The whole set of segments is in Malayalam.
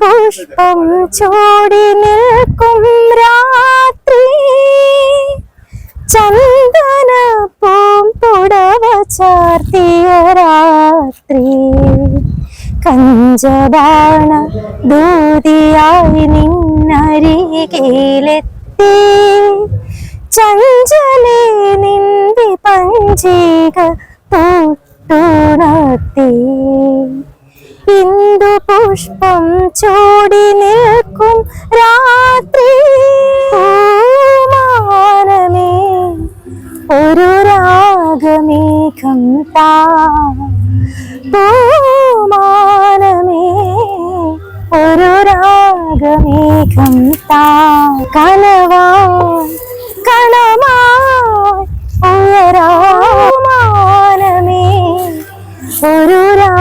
പുഷ്പം ചൂടി നിൽക്കും രാത്രി. ചന്ദന പൂമ്പുടവ ചാർത്തിയ രാത്രി കഞ്ചബാണ ദൂതിയായി നിന്നരികിലെത്തി. ചഞ്ചലേ നിന്തി പഞ്ചിക തൊട്ടുണർത്തി ഇന്ദു പുഷ്പം ചൂടി നിൽക്കും രാത്രി. മാനമേ ഒരു രാഗമേഘം താമാനമേ ഒരു രാഗമേഘം താ കനവാ കണമാ ഉയരാ. മാനമേ ഒരു രാ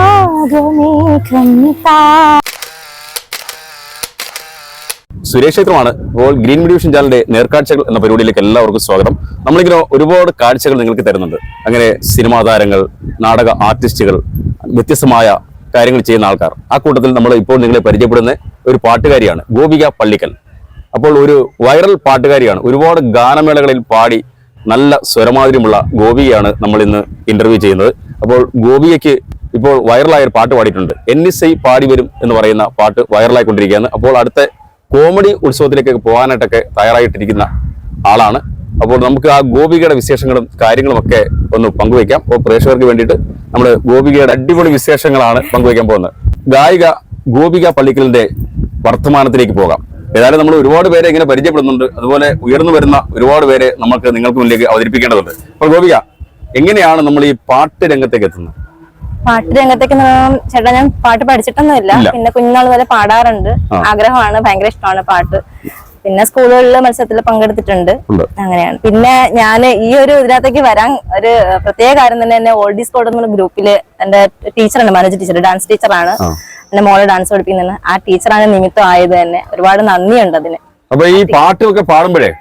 സുരേഷ് ക്ഷേത്രമാണ്. ഇപ്പോൾ ഗ്രീൻ ഡിവിഷൻ വിഷൻ ചാനലിന്റെ നേർക്കാഴ്ചകൾ എന്ന പരിപാടിയിലേക്ക് എല്ലാവർക്കും സ്വാഗതം. നമ്മളിങ്ങനെ ഒരുപാട് കാഴ്ചകൾ നിങ്ങൾക്ക് തരുന്നുണ്ട്. അങ്ങനെ സിനിമാ താരങ്ങൾ നാടക ആർട്ടിസ്റ്റുകൾ വ്യത്യസ്തമായ കാര്യങ്ങൾ ചെയ്യുന്ന ആൾക്കാർ. ആ കൂട്ടത്തിൽ നമ്മൾ ഇപ്പോൾ നിങ്ങളെ പരിചയപ്പെടുന്ന ഒരു പാട്ടുകാരിയാണ് ഗോപിക പള്ളിക്കൽ. അപ്പോൾ ഒരു വൈറൽ പാട്ടുകാരിയാണ്. ഒരുപാട് ഗാനമേളകളിൽ പാടി നല്ല സ്വരമാധുര്യമുള്ള ഗോപികയാണ് നമ്മൾ ഇന്ന് ഇന്റർവ്യൂ ചെയ്യുന്നത്. അപ്പോൾ ഗോപികയ്ക്ക് ഇപ്പോൾ വൈറലായ ഒരു പാട്ട് പാടിയിട്ടുണ്ട്. എൻ എസ് ഐ പാടി വരും എന്ന് പറയുന്ന പാട്ട് വൈറലായിക്കൊണ്ടിരിക്കുകയാണ് അപ്പോൾ അടുത്ത കോമഡി ഉത്സവത്തിലേക്കൊക്കെ പോകാനായിട്ടൊക്കെ തയ്യാറായിട്ടിരിക്കുന്ന ആളാണ്. അപ്പോൾ നമുക്ക് ആ ഗോപികയുടെ വിശേഷങ്ങളും കാര്യങ്ങളുമൊക്കെ ഒന്ന് പങ്കുവയ്ക്കാം. അപ്പോൾ പ്രേക്ഷകർക്ക് വേണ്ടിയിട്ട് നമ്മൾ ഗോപികയുടെ അടിപൊളി വിശേഷങ്ങളാണ് പങ്കുവയ്ക്കാൻ പോകുന്നത്. ഗായിക ഗോപിക പള്ളിക്കലിന്റെ വർത്തമാനത്തിലേക്ക് പോകാം. ഏതായാലും നമ്മൾ ഒരുപാട് പേരെ ഇങ്ങനെ പരിചയപ്പെടുന്നുണ്ട്. അതുപോലെ ഉയർന്നു വരുന്ന ഒരുപാട് പേരെ നമുക്ക് നിങ്ങൾക്ക് മുന്നിലേക്ക് അവതരിപ്പിക്കേണ്ടതുണ്ട്. അപ്പോൾ ഗോപിക എങ്ങനെയാണ് നമ്മൾ ഈ പാട്ട് രംഗത്തേക്ക് എത്തുന്നത്? പാട്ട് രംഗത്തേക്ക് ചേട്ടാ ഞാൻ പാട്ട് പഠിച്ചിട്ടൊന്നുമില്ല. ഇല്ല. പിന്നെ കുഞ്ഞുനാൾ വരെ പാടാറുണ്ട്. ആഗ്രഹമാണ്. ഭയങ്കര ഇഷ്ടമാണ് പാട്ട്. പിന്നെ സ്കൂളുകളിൽ മത്സരത്തിൽ പങ്കെടുത്തിട്ടുണ്ട്. അങ്ങനെയാണ്. പിന്നെ ഞാൻ ഈ ഒരു ഇതിനകത്തേക്ക് വരാൻ ഒരു പ്രത്യേക കാര്യം തന്നെ എന്നെ ഓൾഡി സ്കോഡ് എന്നുള്ള ഗ്രൂപ്പിൽ എന്റെ ടീച്ചറാണ് മാനേജർ ടീച്ചർ ഡാൻസ് ടീച്ചറാണ്. എന്റെ മോളെ ഡാൻസ് പഠിപ്പിക്കുന്നത് ആ ടീച്ചറാണ് നിമിത്തം ആയത് തന്നെ. ഒരുപാട് നന്ദിയുണ്ട് അതിന്. അപ്പൊ ഈ പാട്ടൊക്കെ പാടുമ്പോഴേ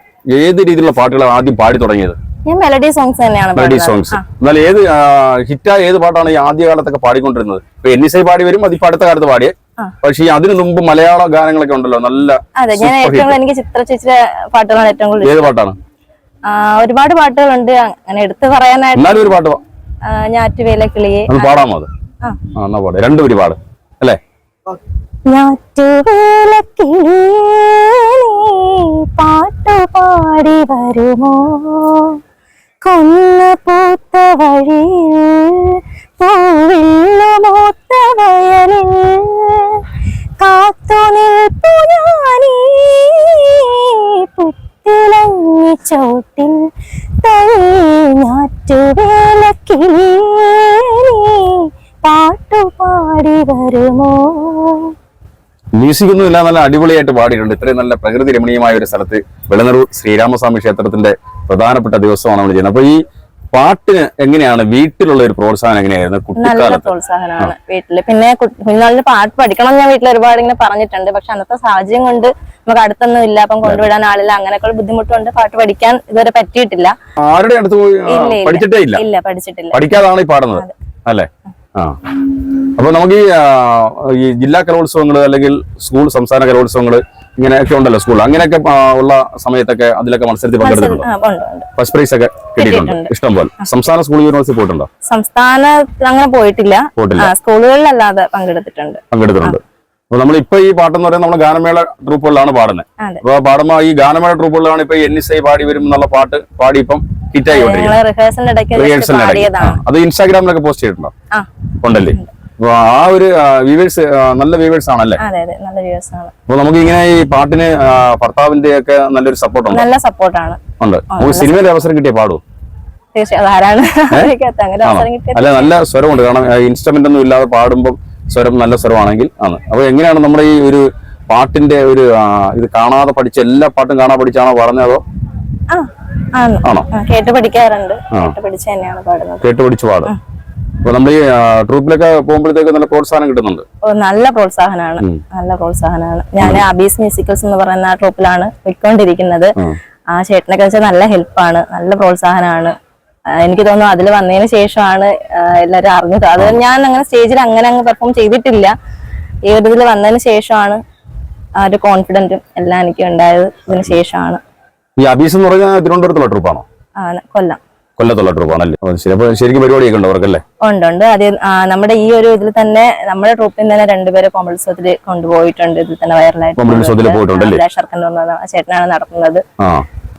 ഏത് രീതിയിലുള്ള പാട്ടുകളാണ് ആദ്യം പാടി തുടങ്ങിയത്? ഞാൻ മെലഡി സോങ്സ് തന്നെയാണ് മെലഡി സോങ്സ്. എന്നാൽ ഏത് ഹിറ്റായ ഏത് പാട്ടാണ് ഈ ആദ്യകാലത്തൊക്കെ പാടിക്കൊണ്ടിരുന്നത്? ഇപ്പൊ എന്നിസൈ പാടി വരും അതിപ്പോ അടുത്ത കാലത്ത് പാടിയേ. പക്ഷേ അതിനു മുമ്പ് മലയാള ഗാനങ്ങളൊക്കെ ഉണ്ടല്ലോ നല്ല അതെ ഞാൻ ഏറ്റവും എനിക്ക് ചിത്ര ചേച്ചിയുടെ പാട്ടുകളാണ് ഏറ്റവും കൂടുതൽ ഏത് പാട്ടാണ്? ഒരുപാട് പാട്ടുകളുണ്ട് അങ്ങനെ എടുത്തു പറയാനായിട്ട്. ഒരു പാട്ട് ഞാറ്റുവേല കിളിയെ. പാടാമോ അത്? എന്നാ പാട്. രണ്ടുപേര് പാട് അല്ലേ? ഞാറ്റുവേല കിളിയേ നീ പാട്ടു പാടി വരുമോ? കൊന്ന പൂത്ത വഴിയിൽ പൂവില്ല മൂത്ത വയലിൽ. കാത്തു നിൽപ്പു ഞാനീ പുത്തിലങ്ങി ചോട്ടിൽ തൈ പാട്ടുപാടി വരുമോ? മ്യൂസിക് ഇല്ല നല്ല അടിപൊളിയായിട്ട് പാടിയിട്ടുണ്ട്. ഇത്രയും നല്ല പ്രകൃതി രമണീയമായ ഒരു സ്ഥലത്ത് വെള്ളനറൂർ ശ്രീരാമസ്വാമി ക്ഷേത്രത്തിന്റെ പ്രധാനപ്പെട്ട ദിവസമാണ് നമ്മൾ ചെയ്യുന്നത്. അപ്പൊ ഈ പാട്ടിന് എങ്ങനെയാണ് വീട്ടിലുള്ള ഒരു പ്രോത്സാഹനം എങ്ങനെയായിരുന്നു? നല്ല പ്രോത്സാഹനമാണ് വീട്ടിൽ. പിന്നെ കു- കുഞ്ഞുനാളിൽ പാട്ട് പഠിക്കണം ഞാൻ വീട്ടിൽ ഒരുപാട് ഇങ്ങനെ പറഞ്ഞിട്ടുണ്ട്. പക്ഷെ അന്നത്തെ സാഹചര്യം കൊണ്ട് നമുക്ക് അടുത്തൊന്നും ഇല്ല. അപ്പം കൊണ്ടുവിടാൻ ആളില്ല. അങ്ങനെയൊക്കെ ബുദ്ധിമുട്ടുണ്ട്. പാട്ട് പഠിക്കാൻ ഇതുവരെ പറ്റിയിട്ടില്ല. ആരുടെ അടുത്ത് പോയി. പഠിച്ചിട്ടേ ഇല്ല. ഇല്ല പഠിച്ചിട്ടില്ല. പഠിക്കാതാണ് ഈ പാടുന്നത്. അല്ലേ? ആ. അപ്പൊ നമുക്ക് ഈ ജില്ലാ കലോത്സവങ്ങൾ അല്ലെങ്കിൽ സ്കൂൾ സംസ്ഥാന കലോത്സവങ്ങൾ ഇങ്ങനെയൊക്കെ ഉണ്ടല്ലോ സ്കൂൾ. അങ്ങനെയൊക്കെ ഉള്ള സമയത്തൊക്കെ അതിലൊക്കെ മത്സരത്തിൽ പങ്കെടുത്തിട്ടുണ്ടോ? ഫസ്റ്റ് പ്രൈസ് ഒക്കെ കിട്ടിയിട്ടുണ്ട്. ഇഷ്ടം പോലെ. സംസ്ഥാന സ്കൂൾ യൂണിവേഴ്സിറ്റി പോയിട്ടുണ്ടോ? സംസ്ഥാന അങ്ങനെ പോയിട്ടില്ല. സ്കൂളുകളിലല്ലാതെ പങ്കെടുത്തിട്ടുണ്ട്. പങ്കെടുത്തിട്ടുണ്ട്. അപ്പൊ നമ്മളിപ്പോ ഈ പാട്ടെന്ന് പറയുന്നത് നമ്മൾ ഗാനമേള ട്രൂപ്പുകളിലാണ് പാടുന്നത് അപ്പൊ പാടുമ്പോ ഈ ഗാനമേള ട്രൂപ്പുകളിലാണ് ഇപ്പൊ എൻ എസ് ഐ പാടി വരും എന്നുള്ള പാട്ട് പാടി ഇപ്പം ഹിറ്റായി ആയിക്കൊണ്ടിരിക്കുന്നത് അത് ഇൻസ്റ്റാഗ്രാമിലൊക്കെ പോസ്റ്റ് ചെയ്തിട്ടുണ്ടോ? ഉണ്ടല്ലേ? ആ ഒരു വ്യൂവേഴ്സ് നല്ല വ്യൂവേഴ്സ് ആണല്ലേ? അപ്പൊ നമുക്ക് ഇങ്ങനെ ഈ പാട്ടിന് ഭർത്താവിന്റെ ഒക്കെ നല്ലൊരു സപ്പോർട്ട് ഉണ്ട്? നല്ല സപ്പോർട്ടാണ് ഉണ്ട്. നമുക്ക് സിനിമയിൽ അവസരം കിട്ടിയ പാടൂ? അല്ല നല്ല സ്വരമുണ്ട്. കാരണം ഇൻസ്ട്രുമെന്റ് ഒന്നും ഇല്ലാതെ പാടുമ്പോൾ സ്വരം നല്ല സ്വരമാണെങ്കിൽ ആണ്. അപ്പൊ എങ്ങനെയാണ് നമ്മുടെ ഈ ഒരു പാട്ടിന്റെ ഒരു ഇത് കാണാതെ പഠിച്ച എല്ലാ പാട്ടും കാണാതെ പഠിച്ചാണോ പറഞ്ഞത് അതോ? ആണ്? കേട്ട് പഠിക്കാറുണ്ട്. കേട്ട് പഠിച്ച് തന്നെയാണ് പാടുന്നത്. കേട്ട് പഠിച്ച് പാടും. അപ്പൊ നമ്മൾ ഈ ട്രൂപ്പിലൊക്കെ പോകുമ്പോഴത്തേക്ക് നല്ല പ്രോത്സാഹനം കിട്ടുന്നുണ്ട്. ഓ നല്ല പ്രോത്സാഹനമാണ്. നല്ല പ്രോത്സാഹനമാണ്. ഞാൻ അബീസ് മ്യൂസിക്കൽസ് എന്ന് പറയുന്ന ട്രൂപ്പിലാണ് പോയിക്കൊണ്ടിരിക്കുന്നത്. ആ. ചേട്ടനെ വെച്ചാൽ നല്ല ഹെൽപ്പാണ് നല്ല പ്രോത്സാഹനമാണ്. എനിക്ക് തോന്നുന്നു അതിൽ വന്നതിന് ശേഷമാണ് എല്ലാരും എല്ലാവരും അറിഞ്ഞത്. അത് ഞാൻ അങ്ങനെ സ്റ്റേജിൽ അങ്ങനെ അങ്ങ് പെർഫോം ചെയ്തിട്ടില്ല. ഈ ഒരു ഇതിൽ വന്നതിന് ശേഷമാണ് ആ ഒരു കോൺഫിഡന്റും എല്ലാം എനിക്ക് ഉണ്ടായത് ഇതിന് ശേഷമാണ്. ഈ അബീസ് എന്ന് പറഞ്ഞാൽ തിരുവനന്തപുരത്തുള്ള ട്രിപ്പാണോ ആണ്? കൊല്ലം. കൊല്ലത്തുള്ള ട്രിപ്പാണല്ലേ ശരി അപ്പൊ ശരിക്കും പരിപാടിയൊക്കെ ഉണ്ട് അവർക്കല്ലേ? ഉണ്ട് ഉണ്ട്. അത് നമ്മുടെ ഈ ഒരു ഇതിൽ തന്നെ നമ്മുടെ ട്രൂപ്പിൽ തന്നെ രണ്ടുപേരെ കോമത്സവത്തിൽ കൊണ്ടുപോയിട്ടുണ്ട്. ഇതിൽ തന്നെ വൈറലായിട്ട് കോമഡിത്സവത്തിൽ ശർക്കൻ ആ ചേട്ടനാണ് നടത്തുന്നത്.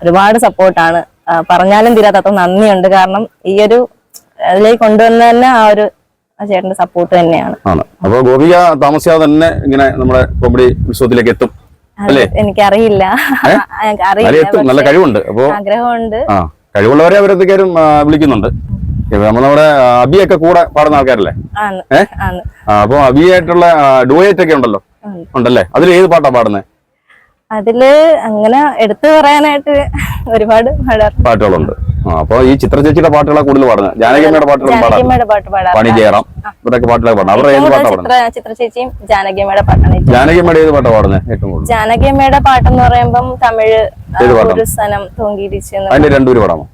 ഒരുപാട് സപ്പോർട്ടാണ് പറഞ്ഞാലും തീരാത്ത നന്ദിയുണ്ട്. കാരണം ഈ ഒരു അതിലേക്ക് കൊണ്ടുവന്ന തന്നെ ആ ഒരു ചേട്ടന്റെ സപ്പോർട്ട് തന്നെയാണ്. അപ്പൊ ഗോപിക താമസിയാതെ തന്നെ ഇങ്ങനെ നമ്മുടെ കോമഡി ഉത്സവത്തിലേക്ക് എത്തും? എനിക്കറിയില്ല. അറിയില്ല. നല്ല കഴിവുണ്ട്. അപ്പോ ആഗ്രഹമുണ്ട്. കഴിവുള്ളവരെ അവരെത്തേക്കാരും വിളിക്കുന്നുണ്ട്. നമ്മൾ നമ്മുടെ അബിയൊക്കെ കൂടെ പാടുന്ന ആൾക്കാരല്ലേ? അപ്പൊ അബിയായിട്ടുള്ള ഡുവേറ്റ് ഒക്കെ ഉണ്ടല്ലോ? ഉണ്ടല്ലേ? അതിൽ ഏത് പാട്ടാ പാടുന്നത് അതിൽ അങ്ങനെ എടുത്തു പറയാനായിട്ട് ഒരുപാട് പാട്ടുകളുണ്ട്. അപ്പൊ ഈ ചിത്ര ചേച്ചിയുടെ പാട്ടുകളാണ് കൂടുതൽ പാടുന്നത്. ജാനകിയമ്മയുടെ പാട്ടുകളും പാടാം പണി ജയറാം ഇവരൊക്കെ പാട്ടുകൾ പാടുന്നത് അവരുടെ ഏത് ഏറ്റവും പാട്ടാ ചിത്ര ചേച്ചിയും ജാനകിയമ്മയുടെ പാട്ടാണ് ജാനകിയമ്മയുടെ ഏത് പാട്ടാ പാടുന്നത്? ഏറ്റവും കൂടുതൽ. ജാനകിയമ്മയുടെ പാട്ടെന്ന് പറയുമ്പം തമിഴ്? ഒരു സനം എന്ന് അതിന്റെ രണ്ടുപേര് പാടാമോ?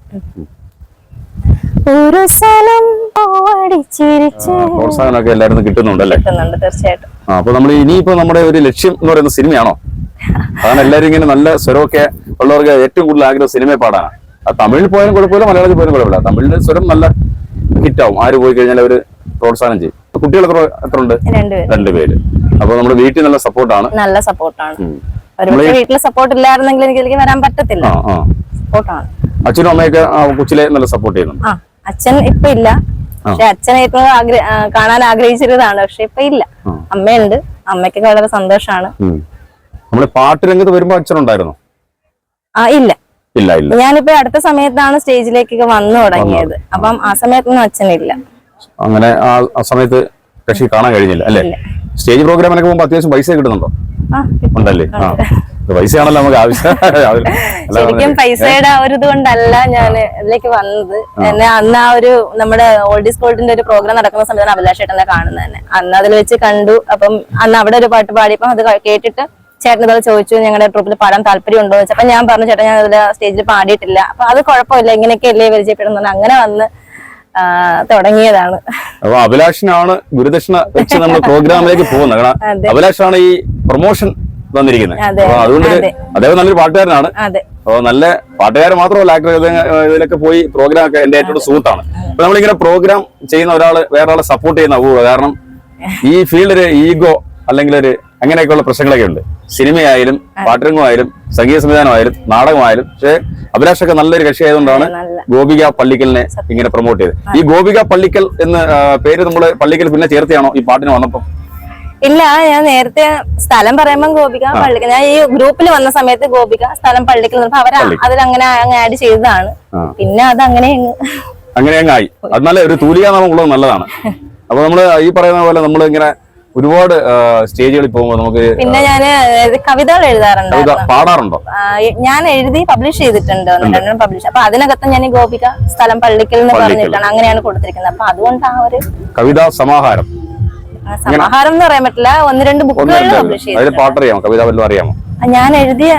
ഒരു ഓടിച്ചിരിച്ച് പ്രോത്സാഹനമൊക്കെ എല്ലാവരും കിട്ടുന്നുണ്ടല്ലേ കിട്ടുന്നുണ്ട് തീർച്ചയായിട്ടും. അപ്പൊ നമ്മൾ ഇനിയിപ്പോ നമ്മുടെ ഒരു ലക്ഷ്യം എന്ന് പറയുന്ന സിനിമയാണോ? അതാണ് എല്ലാവരും ഇങ്ങനെ നല്ല സ്വരമൊക്കെ ഉള്ളവർക്ക് ഏറ്റവും കൂടുതൽ ആഗ്രഹം സിനിമയെ പാടാനാണ്. ആ തമിഴിൽ പോയാലും കുഴപ്പമില്ല മലയാളത്തിൽ പോയാലും കുഴപ്പമില്ല. തമിഴിന്റെ സ്വരം നല്ല ഹിറ്റാവും. ആര് പോയി കഴിഞ്ഞാൽ അവർ പ്രോത്സാഹനം ചെയ്യും. കുട്ടികൾ എത്ര എത്ര ഉണ്ട്? രണ്ടുപേരും അപ്പൊ നമ്മുടെ വീട്ടിൽ നല്ല സപ്പോർട്ടാണ്. നല്ല സപ്പോർട്ടാണ്. വീട്ടിലെ സപ്പോർട്ട് ഇല്ലായിരുന്നെങ്കിൽ എനിക്ക് വരാൻ പറ്റത്തില്ല. സപ്പോർട്ടാണ്. അച്ഛനും അമ്മയൊക്കെ കൊച്ചിലെ നല്ല സപ്പോർട്ട് ചെയ്യുന്നുണ്ട്. അച്ഛൻ ഇപ്പൊ ഇല്ല. പക്ഷെ അച്ഛൻ ഏറ്റവും കാണാൻ ആഗ്രഹിച്ചിരുന്നതാണ്. പക്ഷെ ഇപ്പൊ ഇല്ല. അമ്മയുണ്ട്. അമ്മയ്ക്കൊക്കെ വളരെ സന്തോഷാണ്. നമ്മൾ പാട്ട് രംഗത്ത് വരുമ്പോ അച്ഛനുണ്ടായിരുന്നു? ആ ഇല്ല. ഇല്ല ഇല്ല. ഞാനിപ്പോ അടുത്ത സമയത്താണ് സ്റ്റേജിലേക്കൊക്കെ വന്നു തുടങ്ങിയത്. അപ്പം ആ സമയത്തൊന്നും അച്ഛനില്ല. അങ്ങനെ ആ സമയത്ത് കക്ഷി കാണാൻ കഴിഞ്ഞില്ല അല്ലേ. സ്റ്റേജ് പ്രോഗ്രാമിനൊക്കെ പോകുമ്പോൾ അത്യാവശ്യം പൈസ കിട്ടുന്നുണ്ടോ? ഉണ്ടല്ലേ? ആ. ആണല്ലോ പൈസയാണല്ലോ നമുക്ക് ആവശ്യം. ശരിക്കും പൈസയുടെ ഒരു ഇതുകൊണ്ടല്ല ഞാൻ ഇതിലേക്ക് വന്നത്. എന്നെ അന്ന് ആ ഒരു നമ്മുടെ ഓൾഡ് ഗോൾഡിന്റെ ഒരു പ്രോഗ്രാം നടക്കുന്ന സമയത്താണ് അഭിലാഷ് ചേട്ടനെ കാണുന്നത് തന്നെ. അന്ന് അതിൽ വെച്ച് കണ്ടു. അപ്പം അന്ന് അവിടെ ഒരു പാട്ട് പാടിയപ്പം അത് കേട്ടിട്ട് ചേട്ടൻ ഇതൊക്കെ ചോദിച്ചു ഞങ്ങളുടെ ട്രൂപ്പിൽ പാടാൻ താല്പര്യം ഉണ്ടോ എന്ന് വെച്ചപ്പോ ഞാൻ പറഞ്ഞു ചേട്ടാ ഞാൻ അതിൽ സ്റ്റേജിൽ പാടിയിട്ടില്ല. അപ്പൊ അത് കുഴപ്പമില്ല ഇങ്ങനെയൊക്കെ അല്ലേ പരിചയപ്പെടുന്നത് അങ്ങനെ വന്ന് തുടങ്ങിയതാണ്. അപ്പൊ അഭിലാഷിനാണ് ഗുരുദക്ഷിണ വെച്ച് നമ്മൾ പ്രോഗ്രാമിലേക്ക് പോകുന്നത്. കാരണം അഭിലാഷാണ് ഈ പ്രൊമോഷൻ തന്നിരിക്കുന്നത് അപ്പൊ അതുകൊണ്ട് അതെ. അദ്ദേഹം നല്ലൊരു പാട്ടുകാരനാണ്. അപ്പൊ അപ്പോൾ നല്ല പാട്ടുകാരൻ മാത്രമല്ല ആക്ടർ ഇതിലൊക്കെ പോയി പ്രോഗ്രാം ഒക്കെ എന്റെ ഏറ്റവും സുഹൃത്താണ് അപ്പൊ നമ്മളിങ്ങനെ പ്രോഗ്രാം ചെയ്യുന്ന ഒരാൾ വേറെ ആളെ സപ്പോർട്ട് ചെയ്യുന്ന അപൂർവ കാരണം ഈ ഫീൽഡിൽ ഈഗോ അല്ലെങ്കിൽ ഒരു അങ്ങനെയൊക്കെയുള്ള പ്രശ്നങ്ങളൊക്കെ ഉണ്ട്. സിനിമയായാലും പാട്ടുരംഗമായാലും സംഗീത സംവിധാനമായാലും നാടകമായാലും പക്ഷേ അഭിലാഷൊക്കെ നല്ലൊരു കക്ഷി ആയതുകൊണ്ടാണ് ഗോപിക പള്ളിക്കലിനെ ഇങ്ങനെ പ്രൊമോട്ട് ചെയ്തത്. ഈ ഗോപിക പള്ളിക്കൽ എന്ന പേര് നമ്മൾ പള്ളിക്കൽ പിന്നെ ചേർത്തിയാണോ ഈ പാട്ടിന് വന്നപ്പോൾ ഇല്ല ഞാൻ നേരത്തെ സ്ഥലം പറയുമ്പോൾ ഗോപിക പള്ളിക്കൽ ഞാൻ ഈ ഗ്രൂപ്പിൽ വന്ന സമയത്ത് ഗോപിക സ്ഥലം പള്ളിക്കൽ. നിന്നപ്പോ അവർ അതിലങ്ങനെ ആഡ് ചെയ്തതാണ്. പിന്നെ അത് അങ്ങനെ അങ്ങനെ അങ്ങ് ആയി. അത് നല്ല ഒരു തൂലിക നാമം ഉള്ളത് നല്ലതാണ്. അപ്പൊ നമ്മൾ ഈ പറയുന്ന പോലെ നമ്മൾ ഇങ്ങനെ ഒരുപാട് സ്റ്റേജുകളിൽ പോകുമ്പോൾ നമുക്ക് പിന്നെ ഞാൻ കവിതകൾ എഴുതാറുണ്ട്. പാടാറുണ്ടോ? ഞാൻ എഴുതി പബ്ലിഷ് ചെയ്തിട്ടുണ്ട് രണ്ടെണ്ണം പബ്ലിഷ് അപ്പൊ അതിനകത്ത് ഞാൻ ഗോപിക സ്ഥലം പള്ളിക്കൽ എന്ന്. പറഞ്ഞിട്ടാണ് അങ്ങനെയാണ് കൊടുത്തിരിക്കുന്നത്. അപ്പൊ അതുകൊണ്ട് ആ ഒരു കവിതാ സമാഹാരം. സമാഹാരം എന്ന് പറയാൻ പറ്റില്ല. ഒന്ന് രണ്ട് രണ്ട് പബ്ലിഷ് അതിൽ ചെയ്തിട്ടുണ്ട് പാട്ടറിയാമോ കവിത വല്ലതും അറിയാമോ? ഞാൻ എഴുതിയ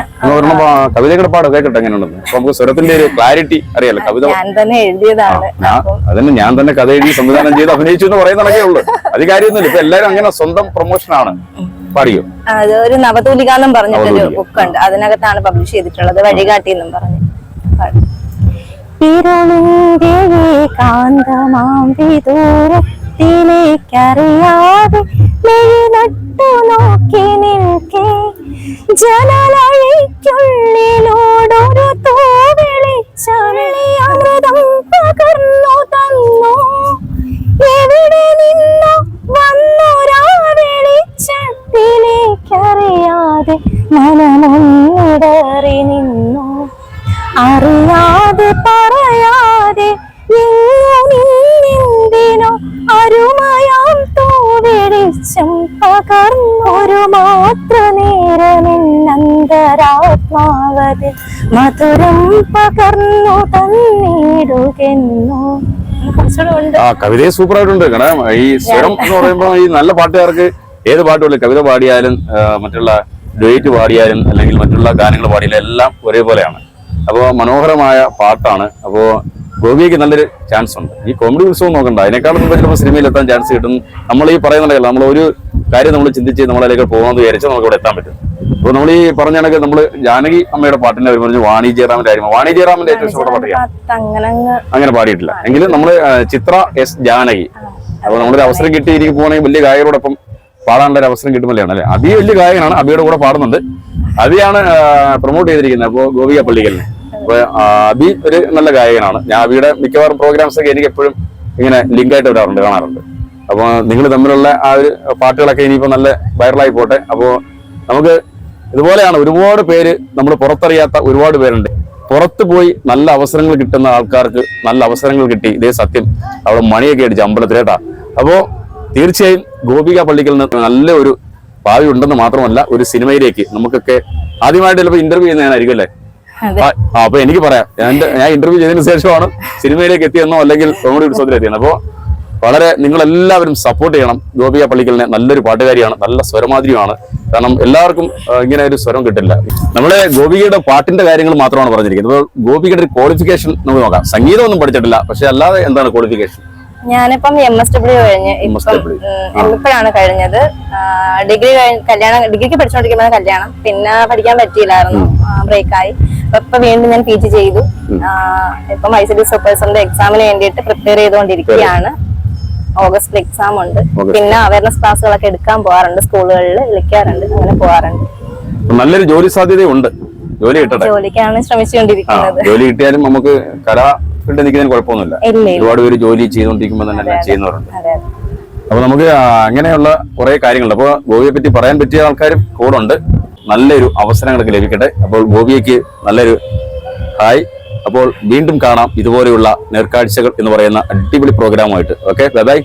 കവിതയുടെ പാട് കേൾക്കട്ടെ എങ്ങനെയുണ്ടെന്ന്. നമുക്ക് സ്വരത്തിന്റെ ഒരു ക്ലാരിറ്റി അറിയാലോ. കവിത ഞാൻ തന്നെ എഴുതിയതാണ്. അതന്നെ ഞാൻ തന്നെ കഥ എഴുതി സംവിധാനം ചെയ്ത് അഭിനയിച്ചു എന്ന് പറയുന്നതൊക്കെ ഉള്ളു. അത് കാര്യമൊന്നുമില്ല. ഇപ്പൊ എല്ലാരും അങ്ങനെ സ്വന്തം പ്രൊമോഷൻ ആണ്. പറയൂ. അത് ഒരു നവതൂലിക എന്നും പറഞ്ഞിട്ടൊരു ബുക്ക് ഉണ്ട്. അതിനകത്താണ് പബ്ലിഷ് ചെയ്തിട്ടുള്ളത്. വഴികാട്ടി എന്നും പറഞ്ഞു. ഇരുളിന്റെ കാന്തമാം വിദൂരത്തിലേക്കറിയാതെ നട്ടു നോക്കി നിൽക്കെ. ജനലഴിക്കുള്ളിലോടൊരു തൂവെളിച്ചമൃതം പകർന്നു തന്നു. എവിടെ നിന്നോ വന്നൊരാ വെളിച്ചത്തിലേക്കറിയാതെ മനമൊന്നിടറി നിന്നു. അറിയാതെ പറയാതെ നേരമെന്നന്തരാത്മാവതിൽ മധുരം പകർന്നു തന്നിടുകെന്നു ആ കവിതയെ സൂപ്പർ ആയിട്ടുണ്ട് കാരണം ഈ സ്വരം എന്ന് പറയുമ്പോൾ ഈ നല്ല പാട്ടുകാർക്ക് ഏത് പാട്ടുമില്ല കവിത പാടിയാലും മറ്റുള്ള ഡുവേറ്റ് പാടിയാലും അല്ലെങ്കിൽ മറ്റുള്ള ഗാനങ്ങൾ പാടിയാലും എല്ലാം ഒരേപോലെയാണ്. അപ്പോൾ മനോഹരമായ പാട്ടാണ്. അപ്പോൾ ഗോപിക്ക് നല്ലൊരു ചാൻസ് ഉണ്ട്. ഈ കോമഡി ഉത്സവം നോക്കണ്ട. അതിനേക്കാളും മുമ്പ് ചിലപ്പോൾ സിനിമയിൽ എത്താൻ ചാൻസ് കിട്ടും. നമ്മൾ ഈ പറയുന്നുണ്ടല്ലോ നമ്മൾ ഒരു കാര്യം നമ്മൾ ചിന്തിച്ച് നമ്മളതിലേക്ക് പോകാമെന്ന് വിചാരിച്ചാൽ നമുക്ക് ഇവിടെ എത്താൻ പറ്റും. അപ്പോൾ നമ്മൾ ഈ പറഞ്ഞ കണക്ക് നമ്മൾ ജാനകി അമ്മയുടെ പാട്ടിന്റെ പറഞ്ഞു വാണി ജയറാമിന്റെ കാര്യം വാണി ജയറാമിന്റെ ഏറ്റവും ഇഷ്ടപ്പെട്ട പാട്ടിയാണ് അങ്ങനെ പാടിയിട്ടില്ല. എങ്കിലും നമ്മൾ ചിത്ര എസ് ജാനകി. അപ്പൊ നമ്മളൊരു അവസരം കിട്ടി എനിക്ക് പോകണമെങ്കിൽ വലിയ ഗായകരോടൊപ്പം പാടാനുള്ള ഒരു അവസരം കിട്ടുമല്ലാണ് അല്ലെ? അബി വലിയ ഗായകനാണ്. അബിയുടെ കൂടെ പാടുന്നുണ്ട്. അബിയാണ് പ്രൊമോട്ട് ചെയ്തിരിക്കുന്നത്. അപ്പോൾ ഗോപിക പള്ളിക്കലിനെ. അപ്പൊ അബി ഒരു നല്ല ഗായകനാണ്. ഞാൻ അബിയുടെ മിക്കവാറും പ്രോഗ്രാംസ് ഒക്കെ എനിക്ക് എപ്പോഴും ഇങ്ങനെ ലിങ്ക് ആയിട്ട് വരാറുണ്ട് കാണാറുണ്ട്. അപ്പോൾ നിങ്ങൾ തമ്മിലുള്ള ആ ഒരു പാട്ടുകളൊക്കെ ഇനിയിപ്പോൾ നല്ല വൈറലായി പോട്ടെ. അപ്പോൾ നമുക്ക് ഇതുപോലെയാണ് ഒരുപാട് പേര് നമ്മൾ പുറത്തറിയാത്ത ഒരുപാട് പേരുണ്ട്. പുറത്ത് പോയി നല്ല അവസരങ്ങൾ കിട്ടുന്ന ആൾക്കാർക്ക് നല്ല അവസരങ്ങൾ കിട്ടി. ഇതേ സത്യം. അവിടെ മണിയൊക്കെ അടിച്ച് അമ്പലത്തിൽ കേട്ടാ. അപ്പോ തീർച്ചയായും ഗോപിക പള്ളിക്കൽ നിന്ന് നല്ല ഒരു ഭാവി ഉണ്ടെന്ന് മാത്രമല്ല ഒരു സിനിമയിലേക്ക് നമുക്കൊക്കെ ആദ്യമായിട്ട് ചിലപ്പോൾ ഇന്റർവ്യൂ ചെയ്യുന്നതിനായിരിക്കും അല്ലേ. ആ, അപ്പൊ എനിക്ക് പറയാം. ഞാൻ ഞാൻ ഇന്റർവ്യൂ ചെയ്തതിനു ശേഷമാണ് സിനിമയിലേക്ക് എത്തിയെന്നോ അല്ലെങ്കിൽ കോമഡി ഉത്സവത്തിൽ എത്തിയെന്നോ അപ്പോ വളരെ നിങ്ങളെല്ലാവരും സപ്പോർട്ട് ചെയ്യണം. ഗോപിക പള്ളിക്കലിനെ നല്ലൊരു പാട്ടുകാരിയാണ്. നല്ല സ്വരമാതിരിയുമാണ് കാരണം എല്ലാവർക്കും ഇങ്ങനെ ഒരു സ്വരം കിട്ടില്ല. നമ്മളെ ഗോപികയുടെ പാട്ടിന്റെ കാര്യങ്ങൾ മാത്രമാണ് പറഞ്ഞിരിക്കുന്നത്. അപ്പോൾ ഗോപികയുടെ ഒരു ക്വാളിഫിക്കേഷൻ നമുക്ക് നോക്കാം. സംഗീതം ഒന്നും പഠിച്ചിട്ടില്ല പക്ഷെ അല്ലാതെ എന്താണ് ക്വാളിഫിക്കേഷൻ ഞാനിപ്പം എം എസ് ഡബ്ല്യു കഴിഞ്ഞ്. ഇപ്പോഴാണ് കഴിഞ്ഞത്. ഡിഗ്രി കല്യാണം ഡിഗ്രിക്ക് പഠിച്ചുകൊണ്ടിരിക്കുമ്പോൾ കല്യാണം. പിന്നെ പഠിക്കാൻ പറ്റിയില്ലായിരുന്നു. ബ്രേക്കായി. ആയി ഇപ്പൊ വീണ്ടും ഞാൻ പി ജി ചെയ്തു. ഇപ്പം ഐ സി ഡി സൂപ്പർസറിന്റെ എക്സാമിന് വേണ്ടിയിട്ട് പ്രിപ്പയർ ചെയ്തുകൊണ്ടിരിക്കുകയാണ്. ഓഗസ്റ്റിൽ എക്സാം ഉണ്ട്. പിന്നെ അവയർനെസ് ക്ലാസ്സുകളൊക്കെ എടുക്കാൻ പോകാറുണ്ട് സ്കൂളുകളിൽ വിളിക്കാറുണ്ട് അങ്ങനെ പോകാറുണ്ട് നല്ലൊരു ജോലി സാധ്യതയുണ്ട്. ജോലി കിട്ടട്ടെ? ജോലിക്കാണ് ശ്രമിച്ചുകൊണ്ടിരിക്കുന്നത്. ജോലി കിട്ടിയാലും നമുക്ക് കലാ ഫീൽഡിൽ നിൽക്കുന്നതിന് കുഴപ്പമൊന്നുമില്ല. ഒരുപാട് പേര് ജോലി ചെയ്തുകൊണ്ടിരിക്കുമ്പോൾ തന്നെ ചെയ്യുന്നവരുണ്ട്. അപ്പൊ നമുക്ക് അങ്ങനെയുള്ള കുറെ കാര്യങ്ങളുണ്ട്. അപ്പോൾ ഗോപിയെ പറ്റി പറയാൻ പറ്റിയ ആൾക്കാരും കൂടെ ഉണ്ട്. നല്ലൊരു അവസരങ്ങളൊക്കെ ലഭിക്കട്ടെ. അപ്പോൾ ഗോപിയയ്ക്ക് നല്ലൊരു ഹായ്. അപ്പോൾ വീണ്ടും കാണാം ഇതുപോലെയുള്ള നേർക്കാഴ്ചകൾ എന്ന് പറയുന്ന അടിപൊളി പ്രോഗ്രാമായിട്ട് ഓക്കെ ബൈ